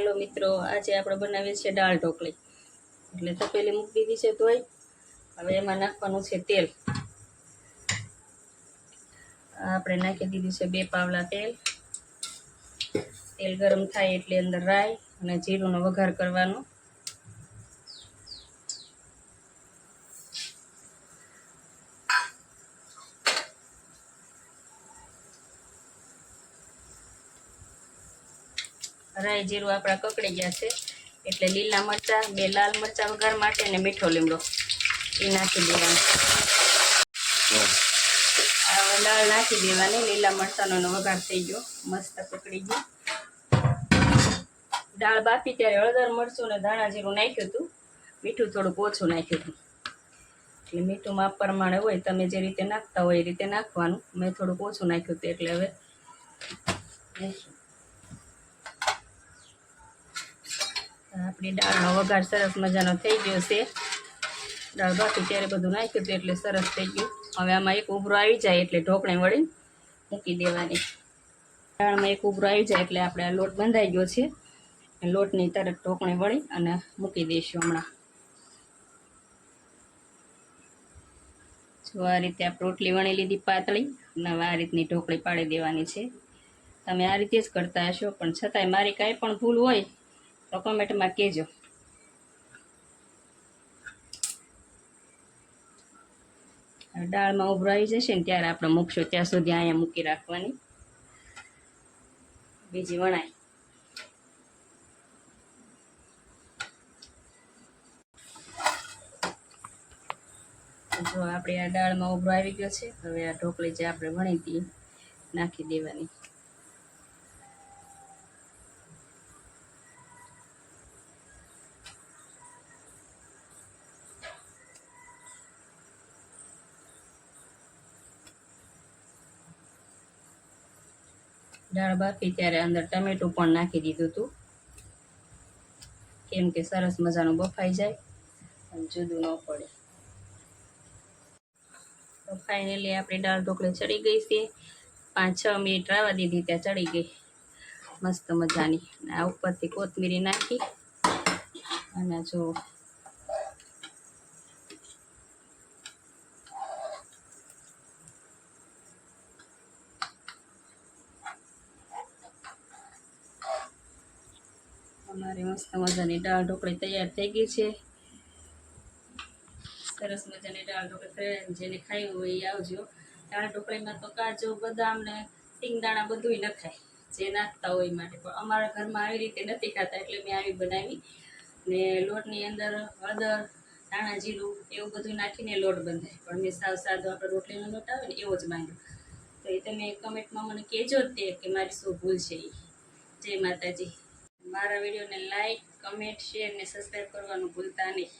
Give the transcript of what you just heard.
હાલો મિત્રો, આજે આપણે બનાવીએ છીએ દાળ ઢોકળી. એટલે તપેલી મૂકી દીધી છે તોય હવે એમાં નાખવાનું છે તેલ. આપણે નાખી દીધું છે બે પાવલા તેલ. તેલ ગરમ થાય એટલે અંદર રાઈ અને જીરુંનો વઘાર કરવાનો. રાઈ જીરું આપણા કકડી ગયા છે. એટલે લીલા મરચાં, બે લાલ મરચાં વઘાર માટે અને મીઠો લીમડો. એ નાખી દેવાનો. આ દાળ નાખી દેવાની. લીલા મરચાંનો વઘાર થઈ ગયો. મસ્ત પકડી ગયો. દાળ બાફી ત્યારે હળદર, મરચું ને ધાણા જીરું નાખ્યું હતું. મીઠું થોડુંક ઓછું નાખ્યું હતું. એટલે મીઠું માપ પ્રમાણે હોય, તમે જે રીતે નાખતા હોય એ રીતે નાખવાનું. મેં થોડુંક ઓછું નાખ્યું હતું એટલે હવે આપણી દાળનો વઘાર સરસ મજાનો થઈ ગયો છે. દાળ બાકી ત્યારે બધું નાખ્યું હતું એટલે સરસ થઈ ગયું. હવે આમાં એક ઉભરો આવી જાય એટલે ઢોકણે વળી મૂકી દેવાની. દાળમાં એક ઉભરો આવી જાય એટલે આપણે આ લોટ બંધાઈ ગયો છે. લોટની તરત ઢોકણે વળી અને મૂકી દઈશું હમણાં. જો આ રીતે આપણે રોટલી વણી લીધી પાતળી અને આ રીતની ઢોકળી પાડી દેવાની છે. તમે આ રીતે જ કરતા હશો, પણ છતાંય મારી કાંઈ પણ ભૂલ હોય તો કોમેન્ટમાં કહેજો દાળમાં ઉભરાઈ જશે ને ત્યારે આપણે મૂકશું ત્યાં સુધી અહીંયા મૂકી રાખવાની. બીજી વણાય. જો આપણે આ દાળમાં ઉભરો આવી ગયો છે, હવે આ ઢોકળી જે આપણે વણી હતી નાખી દેવાની. દાળ બાફી ત્યારે અંદર ટમેટું પણ નાખી દીધું હતું. કેમ કે સરસ મજાનું બફાઈ જાય અને જુદું ન પડે. તો ફાઇનલી આપણી દાળ ઢોકળી ચડી ગઈ છે. પાંચ છ મિનિટ રાવા દીધી ત્યાં ચડી ગઈ. મસ્ત મજાની. આ ઉપરથી કોથમીરી નાખી. અને જો અમારી મસ્ત મજાની દાળ ઢોકળી તૈયાર થઈ ગઈ છે. સરસ મજાની દાળ ઢોકળી તૈયાર જેને ખાવી હોય એ આવજો. દાળ ઢોકળીમાં તો કાજુ, બદામ ને સિંગદાણા બધુંય નખાય. જે નાખતા હોય માટે. પણ અમારા ઘરમાં આવી રીતે નથી ખાતા એટલે મેં આવી બનાવી. ને લોટની અંદર હળદર, ધાણા જીરું એવું બધું નાખીને લોટ બંધાય. પણ મેં સાવ સાદો આપણે રોટલીનો લોટ આવે ને એવો જ માંગ્યો. તો એ તમે કમેન્ટમાં મને કહેજો તે કે મારી શું ભૂલ છે એ જય માતાજી. મારા વિડીયોને લાઇક કમેન્ટ શેર અને સબસ્ક્રાઈબ કરવાનું ભૂલતા નહીં.